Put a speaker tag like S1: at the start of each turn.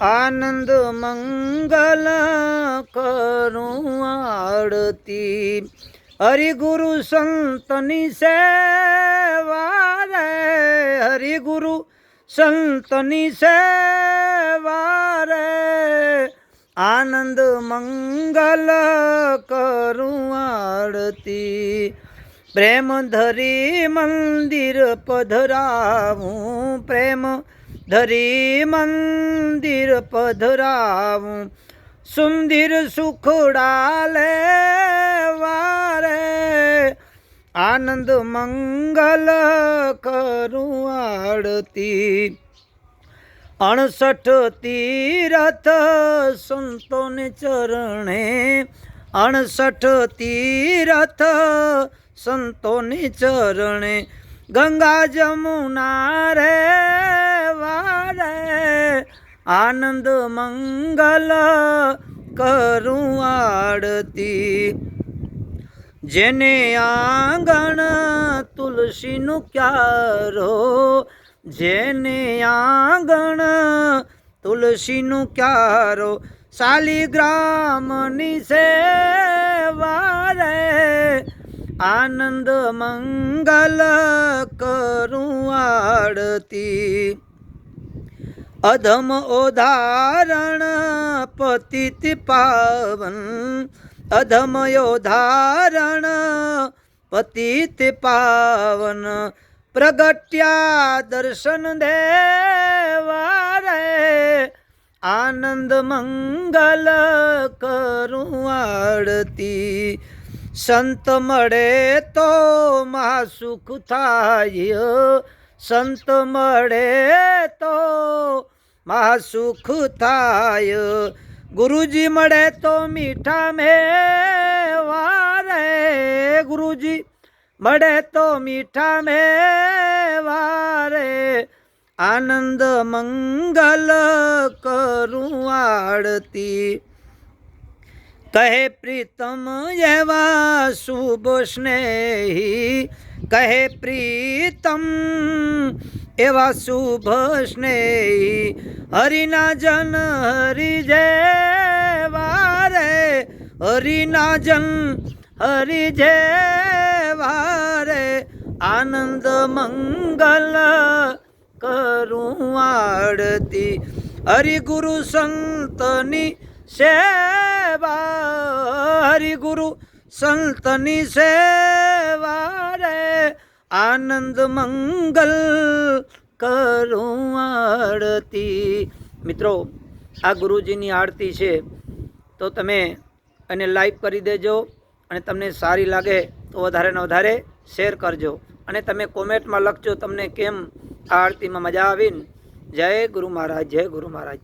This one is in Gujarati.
S1: આનંદ મંગલ કરું આડતી હરિગુરુ સંતની સેવા રે, હરિગુરુ સંતની સેવા રે. આનંદ મંગલ કરું આડતી પ્રેમ ધરી મંદિર પધરાવું, પ્રેમ ધરી મંદિર પધરાવું સુંદર સુખડા લે વારે આનંદ મંગલ કરું આડતી અણસઠ તીરથ સંતોને ચરણે અણસઠ તીરથ સંતોને ચરણે ગંગા જમુના રે વારે, આનંદ મંગલ કરું આડતી જેને આંગણ તુલસીનું ક્યારો, જેને આંગણ તુલસીનું ક્યારો શાલિગ્રામની રે આનંદ મંગલ કરું આડતી અધમ ઓધારણ પતિત પાવન. અધમ ઓધારણ પતિત પાવન. પ્રગટ્યા દર્શન દેવા રે આનંદ મંગલ કરું આડતી સંત મળે તો મહા સુખ થાય. સંત મળે તો મહા સુખ થાય. ગુરુજી મળે તો મીઠા મેવા રે. ગુરુજી મળે તો મીઠા મેવા રે. આનંદ મંગલ કરું આડતી કહે પ્રીતમ એવા શુભ સ્નેહી. કહે પ્રીતમ એવા શુભ સ્નેહી. હરિના જન હરિ વારે હરિના જન હરિ વારે આનંદ મંગલ કરું આડતી હરિગુરુ સંતની સેવા હરિગુરુ સંતની સેવા રે આનંદ મંગલ કરું આરતી. મિત્રો, આ ગુરુજીની આરતી છે, તો તમે એને લાઈક કરી દેજો અને તમને સારી લાગે તો વધારે ને વધારે શેર કરજો. અને તમે કોમેન્ટમાં લખજો તમને કેમ આ આરતીમાં મજા આવીને. જય ગુરુ મહારાજ, જય ગુરુ મહારાજ.